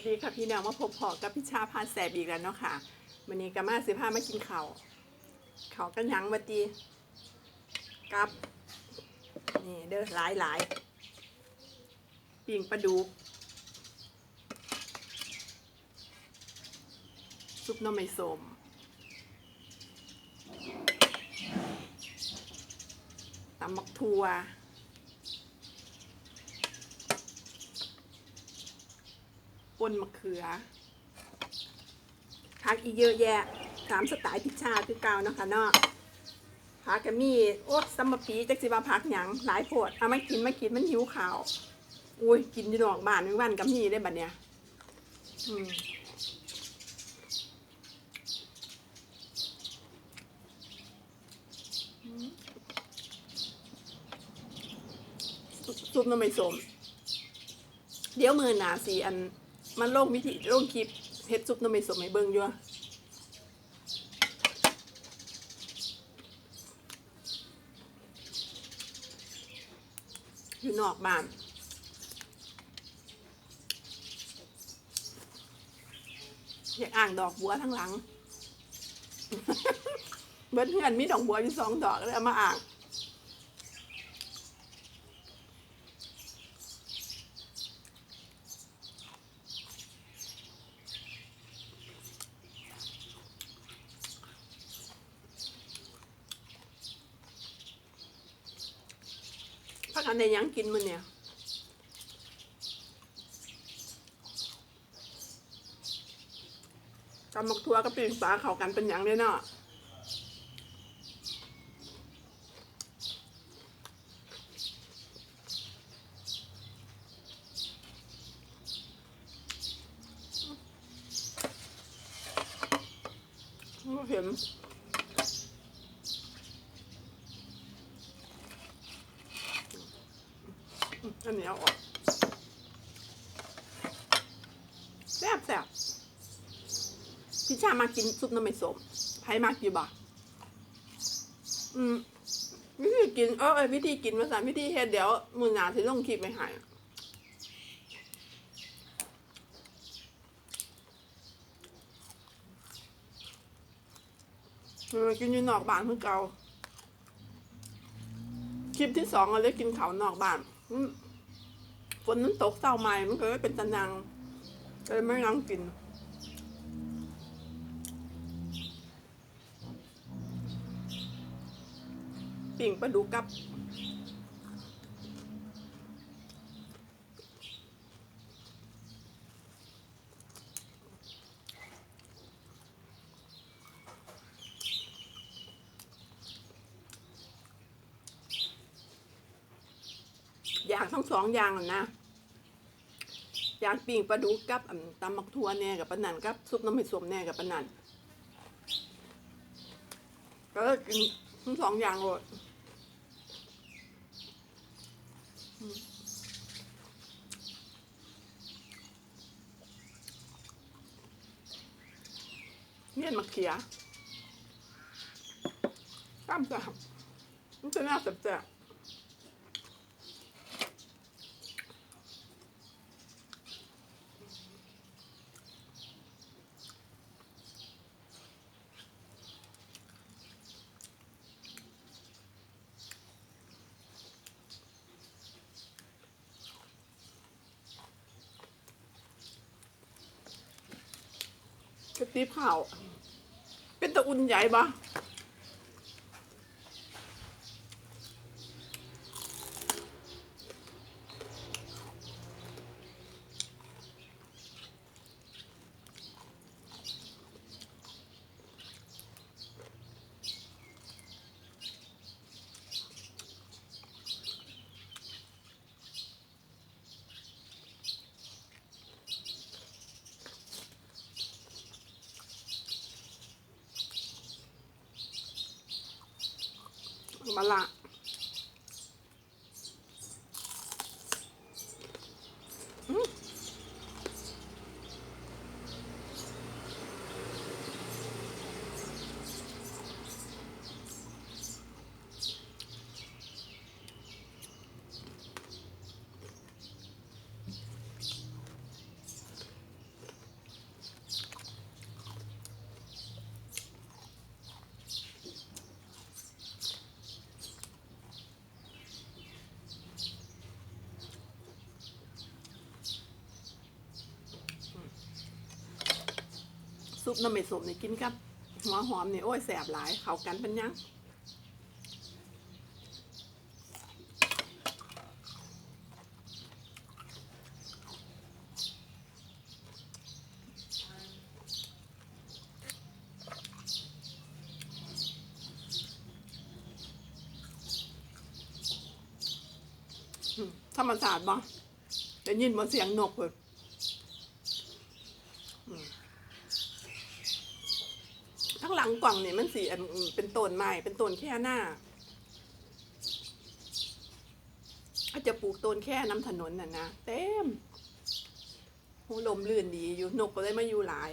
สดีค่ะพี่น้องมาพบพอกับพี่ชาพานแสบอีกแล้วเนาะค่ะวันนี้ก็มาสิพามากินข้าวข้าวกันยังหวัดดีกับนี่เด้อหลายหลายปิ่งปลาดุกซุปน้ำไม่สมตำบักทัว ปนมะเขือพักอีกเยอะแยะตามสไตล์พิชชาคือเก่าเนะคะเนาะพักก็มีโอ๊ตซัมมปีจักสิว่าพักหยังหลายโพดเอามากินมากินมันหิวข่าวอุ้ยกินอยู่ดอกบ้านวันวันกับมีได้บัดเนี้ยอืมซุปซุปน้ำไม่สม เดี๋ยวมือหนาสีอัน มันลงวิธีลงคลิปเฮ็ดซุปน้ำไม่สมให้เบิ่งอยู่อยู่นอกบ้านอยากอ่างดอกบัวทั้งหลัง เบิ้เพื่อนมีดอกบัวอยู่สองดอกเลยเอามาอ่าง พักอันใดยังกินมันเนี่ยกำมักทัวกับปีนปลาเขากันเป็นอย่างเด้เนาะเห็น อันนี้ เอาออกแซ่บแซ่บพี่ชามากินซุปน้ำไม่สมไผ่มากอยู่บ่อืมวิธีกินเออเออวิธีกินภาษาวิธีเฮ็ดเดี๋ยวมือหนาสิลงคลิปไม่หายเออกินอยู่นอกบ้านเพื่อเกาคลิปที่สองเราเลยกินเขานอกบ้าน อืม ฝนมันตกเศร้าใหม่มันก็เลยเป็นตะนังก็เลยไม่นั่งกินปิ่งปลาดุกกับากทั้งสองอย่างนะอยากปิ้งปลาดุกกับตำมักทัวแน่กับปะนันกับซุปน้ำเห็ดสวมแน่กับปะนันก็กินทั้งสองอย่างเลยเนี่ยมะเขียตามจับมันจะน่าแซ่บๆ ติบข้าวเป็นตะอุ่นใหญ่ปะมาละอืม ซุปน้ำไม่สมนี่กินกับหัวหอมนี่โอ้ยแสบหลาย เข้ากันเป็นยังธรรมศาสตร์บ่ได้ยินบ่เสียงนกเพิ่นอืมข้า งหลังกล่องเนี่ยมันสีเป็นต้นไม้เป็นต้นแค่หน้าอาจจะปลูกต้นแค่น้ำถนนน่ะนะเต็มโหลมลื่นดีอยู่นกก็เลยมาอยู่หลาย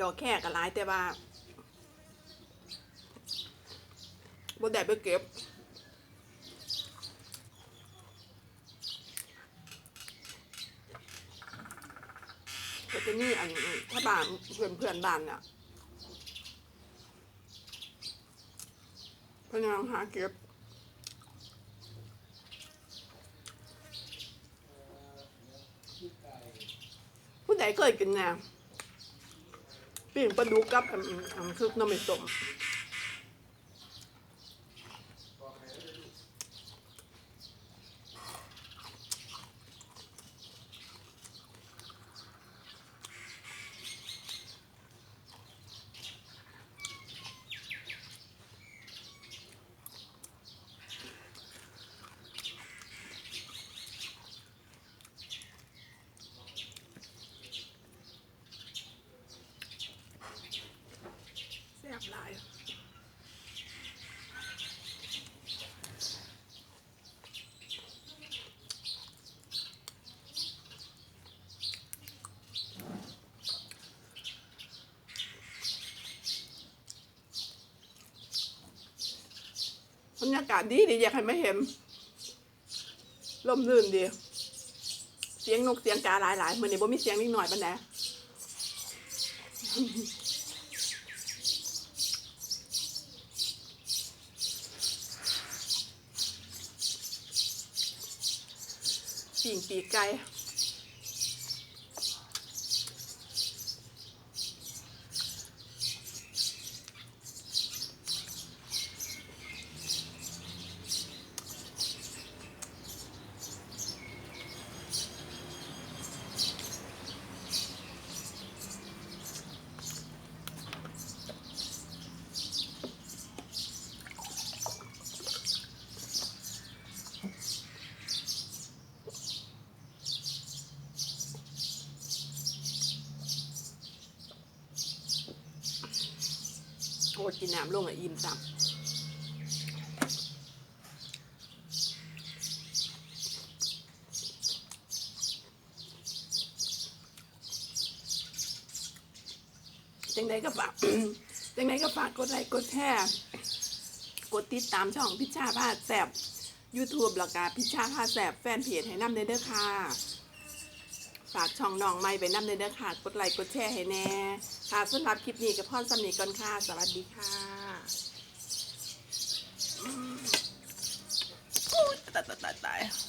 ดอกแค่ก็หลายแต่ว่าบ่ได้ไปเก็บ ก็ จะนี่อันถ้าบ้านเพื่อนเพื่อนบ้านเนี่ยพยายามหาเก็บผู้ใดเคยกินแน่ปิ้งปลาดุกกับอันอันซุปน้ำมันสมแซ่บหลาย บ รยากาศดีดีอยากให้ไม่เห็นลมลื่นดี เสียงนกเสียงกาหลายหลายเหมือนนี่บ่มีเสียงนิดหน่อยปันแหนปิ่งปีกไก่ กินน้ำลงอะอิ่มซ้ำจังใดก็ฝากจังใดก็ฝากกดไลค์กดแชร์กดติดตามช่องพิชชาพาแสบ YouTube แล้วก็พิชชาพาแสบแฟนเพจให้นำเด้อค่ะ ฝากช่องน้องไม่ไปนำเด้อค่ะ กดไลค์กดแชร์ให้แน่ค่ะสำหรับคลิปนี้กับพ่อสำนีก่อนค่ะ สวัสดีค่ะอืมโอ้ยตายตายตายตาย